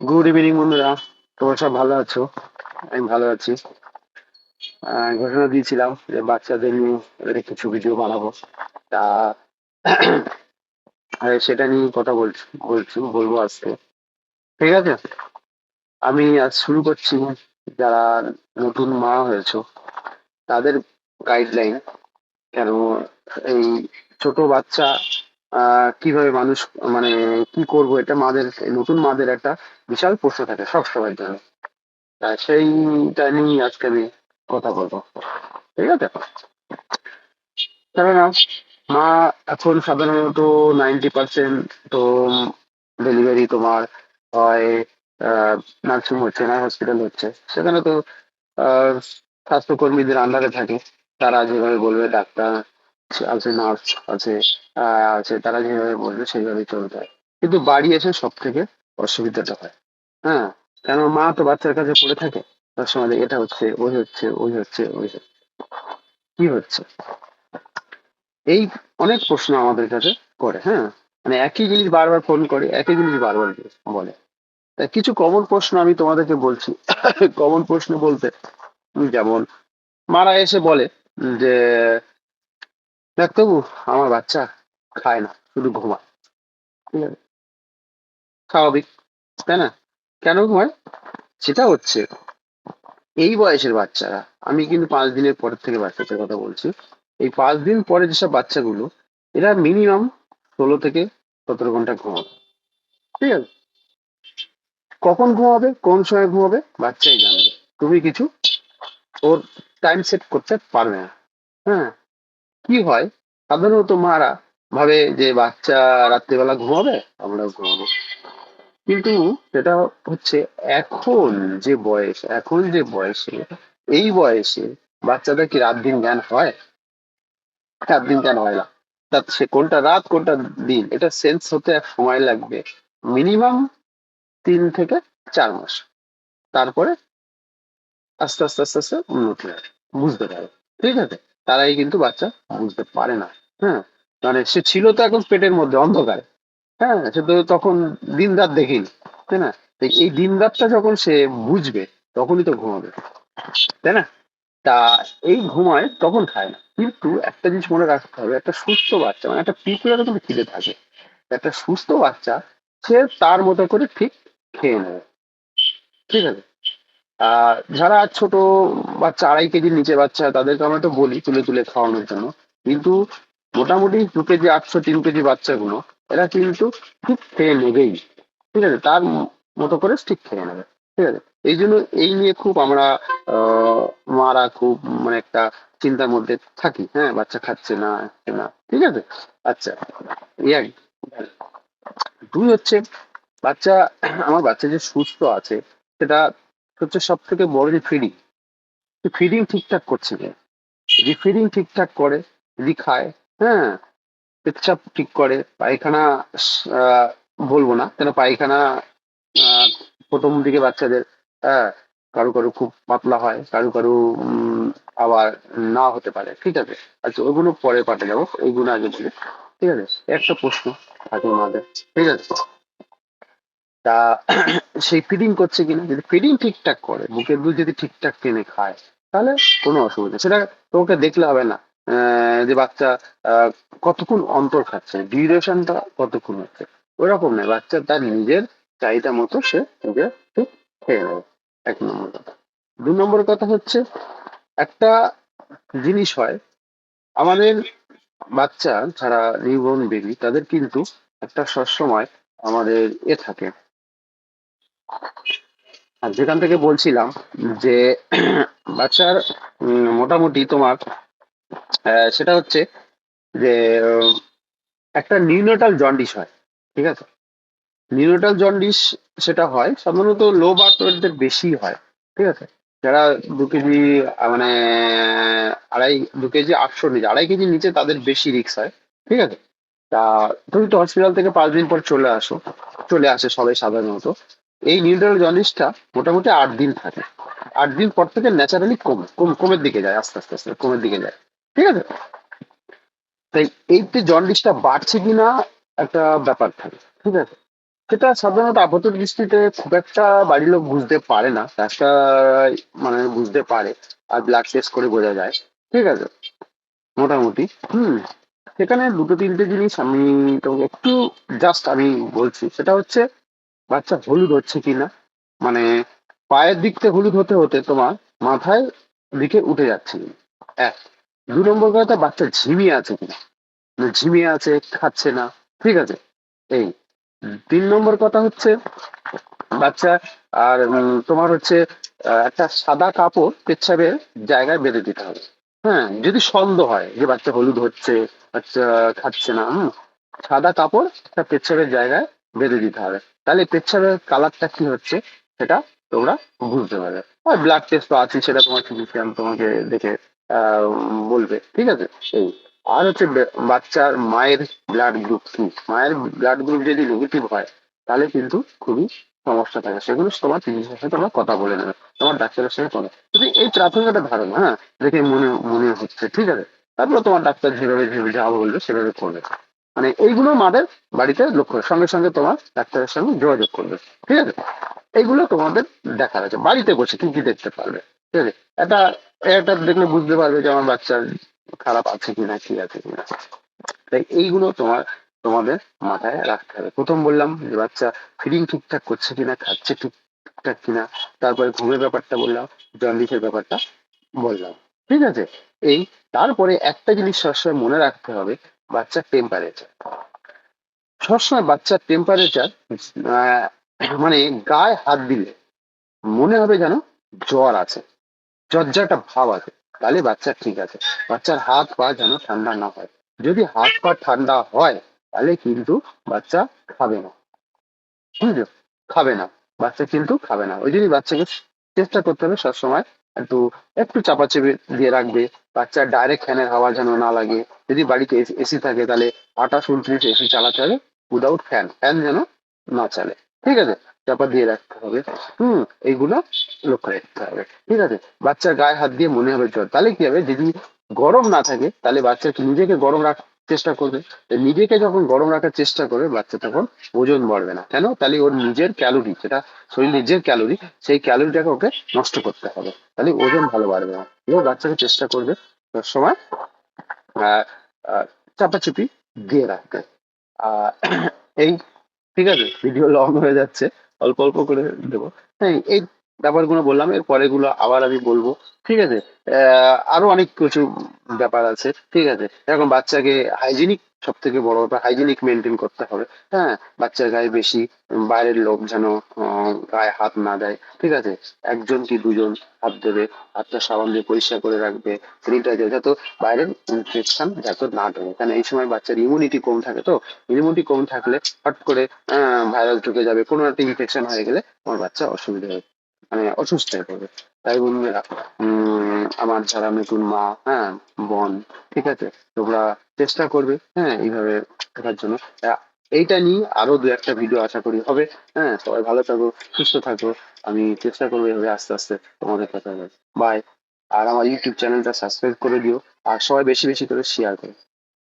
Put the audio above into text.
Good evening বন্ধুরা। তোমরা সব ভালো আছো? আমি ভালো আছি। ঘোষণা দিয়েছিলাম যে বাচ্চাদের নিয়ে কিছু ভিডিও বানাবো। তা সেটা নিয়ে কথা বলছি বলছি, বলব আজকে। ঠিক আছে? আমি আজ শুরু করছি যারা নতুন মা হয়েছো, তাদের গাইডলাইন কেন এই ছোট বাচ্চা কীভাবে মানুষ মানে কি করব, এটা মাদের নতুন মাদের একটা বিশাল প্রশ্ন থাকে সব সময়ের জন্য সেইটা নিয়ে আজকে আমি কথা বলব। ঠিক আছে? কেননা, মা এখন সাধারণত নাইনটি পার্সেন্ট তো ডেলিভারি তোমার হয় নার্সিং হচ্ছে, না হসপিটাল হচ্ছে। সেখানে তো স্বাস্থ্যকর্মীদের আন্ডারে থাকে। তারা যেভাবে বলবে, ডাক্তার আছে নার্স আছে আছে তারা যেভাবে বলবে সেইভাবে চলতে হয় কিন্তু বাড়ি এসে সব থেকে অসুবিধাটা হয়। হ্যাঁ কেন মা তো বাচ্চার কাছে পড়ে থাকে। তার সময় এটা হচ্ছে, ওই হচ্ছে ওই হচ্ছে ওই হচ্ছে। কি হচ্ছে? এই অনেক প্রশ্ন আমাদের কাছে করে হ্যাঁ? মানে একই জিনিস বারবার ফোন করে, একই জিনিস বারবার বলে। তা কিছু কমন প্রশ্ন আমি তোমাদেরকে বলছি। কমন প্রশ্ন বলতে, যেমন, মারা এসে বলে যে ডাক্তারবাবু আমার বাচ্চা খায় না শুধু ঘুমায়। ঠিক আছে স্বাভাবিক তাই না? কেন ঘুমায়? সেটা হচ্ছে এই বয়সের বাচ্চারা আমি কিন্তু পাঁচ দিনের পরের থেকে বাচ্চাদের কথা বলছি এই পাঁচ দিন পরে যেসব বাচ্চাগুলো এরা মিনিমাম ষোলো থেকে সতেরো ঘণ্টা ঘুমাবে। ঠিক আছে? কখন ঘুমাবে কোন সময় ঘুমাবে বাচ্চাই জানবে তুমি কিছু ওর টাইম সেট করতে পারবে না। হ্যাঁ? কি হয়? সাধারণত মারা ভাবে যে বাচ্চা রাত্রিবেলা ঘুমাবে আমরা ঘুমাবো। কিন্তু সেটা হচ্ছে এখন যে বয়স, এখন যে বয়সে, এই বয়সে বাচ্চাদের কি রাত দিন জ্ঞান হয়? রাত দিন জ্ঞান হয় না। তা সে কোনটা রাত, কোনটা দিন, এটা সেন্স হতে এক সময় লাগবে। মিনিমাম তিন থেকে চার মাস। তারপরে আস্তে আস্তে আস্তে আস্তে উন্নতি হয় বুঝতে পারে ঠিক আছে? তারাই কিন্তু বাচ্চা বুঝতে পারে না। হ্যাঁ মানে সে ছিল তো এখন পেটের মধ্যে, অন্ধকারে। হ্যাঁ সে তো তখন দিন রাত দেখেনি, তাই না? এই দিন রাতটা যখন সে বুঝবে, তখনই তো ঘুমাবে, তাই না? তা এই ঘুমায় তখন খায় না। কিন্তু একটা জিনিস মনে রাখতে হবে, একটা সুস্থ বাচ্চা মানে একটা পিঁপড়েরও কিন্তু খিদে থাকে, একটা সুস্থ বাচ্চা, সে তার মতো করে ঠিক খেয়ে নেবে। ঠিক আছে? যারা ছোট বাচ্চা, আড়াই কেজির নিচে বাচ্চা, তাদেরকে আমরা তো বলি তুলে তুলে খাওয়ানোর জন্য। কিন্তু মোটামুটি দু কেজি, আটশো, তিন কেজি বাচ্চাগুলো, এরা কিন্তু ঠিক খেয়ে নেবেই। ঠিক আছে? তার মতো করে ঠিক খেয়ে নেবে। ঠিক আছে? এই জন্য এই নিয়ে খুব আমরা মারা খুব মানে একটা চিন্তার মধ্যে থাকি। হ্যাঁ? বাচ্চা খাচ্ছে না না। ঠিক আছে? আচ্ছা। ইয়াই দুই হচ্ছে, বাচ্চা, আমার বাচ্চা যে সুস্থ আছে, সেটা হচ্ছে সব থেকে বড় যে ফিডিং ফিডিং ঠিকঠাক করছে না। যদি ফিডিং ঠিকঠাক করে, যদি খায় হ্যাঁ পেচ্ছাপ ঠিক করে, পায়খানা বলব না, কেন পায়খানা প্রথম দিকে বাচ্চাদের হ্যাঁ কারও কারও খুব পাতলা হয়, কারও কারও আবার না হতে পারে, ঠিক আছে? আচ্ছা ওইগুলো পরে পাঠে যাব এইগুলো আগে ঠিক আছে? একটা প্রশ্ন থাকে আমাদের, ঠিক আছে? তা সেই ফিডিং করছে কিনা, যদি ফিডিং ঠিকঠাক করে, বুকের দুধ যদি ঠিকঠাক টেনে খায়, তাহলে কোনো অসুবিধা সেটা তোমাকে দেখলে হবে না যে বাচ্চা কতক্ষণ অন্তর খাচ্ছে ডিউরেশনটা কতক্ষণ হচ্ছে। ওরকম নয়, বাচ্চা তার নিজের চাহিদা মতো সে নিজে ঠিক খেয়ে নেবে। এক নম্বর কথা। দু নম্বর কথা হচ্ছে, একটা জিনিস হয়, আমাদের বাচ্চা, যারা নিউবর্ন বেবি তাদের কিন্তু একটা সবসময় আমাদের এ থাকে। আর যেখান থেকে বলছিলাম যে বাচ্চার মোটামুটি তোমার সেটা হচ্ছে যে একটা নিউনেটাল জন্ডিস হয়, ঠিক আছে? নিউনেটাল জন্ডিস সেটা হয়, সাধারণত লো বার্থ ওয়েটদের বেশি হয়, ঠিক আছে? যারা দু কেজি মানে আড়াই, দু কেজি আটশো নিচে, আড়াই কেজি নিচে তাদের বেশি রিস্ক হয়, ঠিক আছে? তা তুমি তো হসপিটাল থেকে পাঁচ দিন পর চলে আসো, চলে আসে সবাই সাধারণত। এই নিউট্রাল জন্ডিসটা মোটামুটি আট দিন থাকে। আট দিন পর থেকে ন্যাচারালি কমে, কম, কমের দিকে যায়, আস্তে আস্তে আস্তে কমের দিকে যায়। ঠিক আছে? তাই এই যে জন্ডিসটা বাড়ছে কিনা একটা ব্যাপার থাকে, ঠিক আছে? সেটা সাধারণত আপাত দৃষ্টিতে খুব একটা বাড়ির লোক বুঝতে পারে না, একটা মানে বুঝতে পারে, আর ব্লাড টেস্ট করে বোঝা যায়, ঠিক আছে? মোটামুটি, হুম। সেখানে দুটো, তিনটে জিনিস আমি তোমাকে একটু জাস্ট আমি বলছি, সেটা হচ্ছে বাচ্চা হলুদ হচ্ছে কিনা? মানে পায়ের দিক থেকে হলুদ হতে হতে তোমার মাথায় দিকে উঠে যাচ্ছে। এক। দু নম্বর কথা, বাচ্চা ঝিমিয়ে আছে কিনা? মানে ঝিমিয়ে আছে, খাচ্ছে না, ঠিক আছে? এই। তিন নম্বর কথা হচ্ছে, বাচ্চা আর তোমার হচ্ছে একটা সাদা কাপড় পেচ্ছাবের জায়গায় বেঁধে দিতে হবে। হ্যাঁ যদি সন্দেহ হয় যে বাচ্চা হলুদ হচ্ছে, বাচ্চা খাচ্ছে না, হুম? সাদা কাপড় একটা পেচ্ছাবের জায়গায় বেঁধে দিতে হবে। তাহলে পেচ্ছাবের কালারটা কি হচ্ছে? সেটা তোমরা বুঝতে পারবে। আর ব্লাড টেস্ট তো আছে সেটা তোমার ফিজিশিয়ান তোমাকে দেখে বলবে। ঠিক আছে? এই আর হচ্ছে বাচ্চার মায়ের ব্লাড গ্রুপ কি? মায়ের ব্লাড গ্রুপ যদি নেগেটিভ হয়, তাহলে কিন্তু খুবই সমস্যা থাকে। সেগুলো তোমার ফিজিশিয়ানের সাথে তোমার কথা বলে নেবে। তোমার ডাক্তারের সঙ্গে কথা। যদি এই প্রাথমিক একটা ধারণা হ্যাঁ? দেখে মনে মনে হচ্ছে। ঠিক আছে? তারপরে তোমার ডাক্তার যেভাবে যেভাবে যা বলবে সেভাবে করবে। মানে এইগুলো মাদের বাড়িতে লক্ষ্য সঙ্গে সঙ্গে তোমার ডাক্তারের সঙ্গে যোগাযোগ করবে। ঠিক আছে? এইগুলো তোমাদের দেখার আছে। বাড়িতে বসে কি কি দেখতে পারবে? ঠিক আছে? এটা এটা দেখলে বুঝতে পারবে যে আমার বাচ্চার খারাপ আছে কিনা, কি আছে কিনা। তাই এইগুলো তোমার, তোমাদের মাথায় রাখতে হবে। প্রথম বললাম যে বাচ্চা ফিডিং ঠিকঠাক করছে কিনা, খাচ্ছে ঠিকঠাক কিনা। তারপরে ঘুমের ব্যাপারটা বললাম, জন্ডিসের ব্যাপারটা বললাম। ঠিক আছে? এই, তারপরে একটা জিনিস সবসময় মনে রাখতে হবে বাচ্চার টেম্পারেচার সবসময় বাচ্চার টেম্পারেচার মানে গায়ে হাত দিলে মনে হবে যেন জ্বর আছে একটা ভাব আছে। তাহলে বাচ্চা ঠিক আছে, বাচ্চার হাত পা যেন ঠান্ডা না হয়। যদি হাত পা ঠান্ডা হয়, তাহলে কিন্তু বাচ্চা খাবে না। বুঝলো? খাবে না, বাচ্চা কিন্তু খাবে না। ওই জন্যই বাচ্চাকে চেষ্টা করতে হবে সবসময় একটু একটু চাপা চেপে দিয়ে রাখবে। বাচ্চার ডাইরেক্ট ফ্যানের হাওয়া যেন না লাগে। যদি বাড়িতে এসি থাকে তাহলে আঠাশ উনত্রিশ এসি চালাতে হবে উইদাউট ফ্যান ফ্যান যেন না চালে। ঠিক আছে? চাপা দিয়ে রাখতে হবে। হুম, এইগুলো লক্ষ্য রাখতে হবে। ঠিক আছে? বাচ্চার গায়ে হাত দিয়ে মনে হবে জ্বর তাহলে কি হবে? যদি গরম না থাকে, তাহলে বাচ্চা কি নিজেকে গরম রাখার চেষ্টা করবে। নিজেকে যখন গরম রাখার চেষ্টা করবে, বাচ্চা তখন ওজন বাড়বে না। কেন? তাহলে ওর নিজের ক্যালোরি যেটা শরীর নিজের ক্যালোরি, সেই ক্যালোরিটাকে ওকে নষ্ট করতে হবে। তাহলে ওজন ভালো বাড়বে না। এবং বাচ্চাকে চেষ্টা করবে সবসময় চাপাচাপি দিয়ে রাখতে। এই, ঠিক আছে? ভিডিও লং হয়ে যাচ্ছে। অল্প অল্প করে দেবো। হ্যাঁ এই ব্যাপারগুলো বললাম, এর পরেগুলো আবার আমি বলব, ঠিক আছে? আরও অনেক কিছু ব্যাপার আছে, ঠিক আছে? এখন বাচ্চাকে হাইজিনিক সব থেকে বড় ব্যাপার হাইজিনিক মেনটেন করতে হবে হ্যাঁ? বাচ্চার গায়ে বেশি বাইরের লোক যেন গায়ে হাত না দেয়, ঠিক আছে? একজন কি দুজন হাত দেবে, হাতটা সাবান দিয়ে পরিষ্কার করে রাখবে স্যানিটাইজার যাতে বাইরের ইনফেকশন যাতে না ঢোকে কারণ এই সময় বাচ্চার ইমিউনিটি কম থাকে তো? ইমিউনিটি কম থাকলে হট করে ভাইরাস ঢুকে যাবে, কোনো একটা ইনফেকশন হয়ে গেলে আমার বাচ্চা অসুবিধা হবে মানে অসুস্থ হয়ে পড়বে। তাই বন্ধুরা আমার যারা নতুন মা হ্যাঁ বোন, ঠিক আছে, তোমরা চেষ্টা করবে হ্যাঁ এইভাবে থাকার জন্য। এইটা নিয়ে আরও দু একটা ভিডিও আশা করি হবে হ্যাঁ সবাই ভালো থাকো, সুস্থ থাকো। আমি চেষ্টা করব এইভাবে আস্তে আস্তে তোমাদের কথা বাই আর আমার ইউটিউব চ্যানেলটা সাবস্ক্রাইব করে দিও, আর সবাই বেশি বেশি করে শেয়ার করো।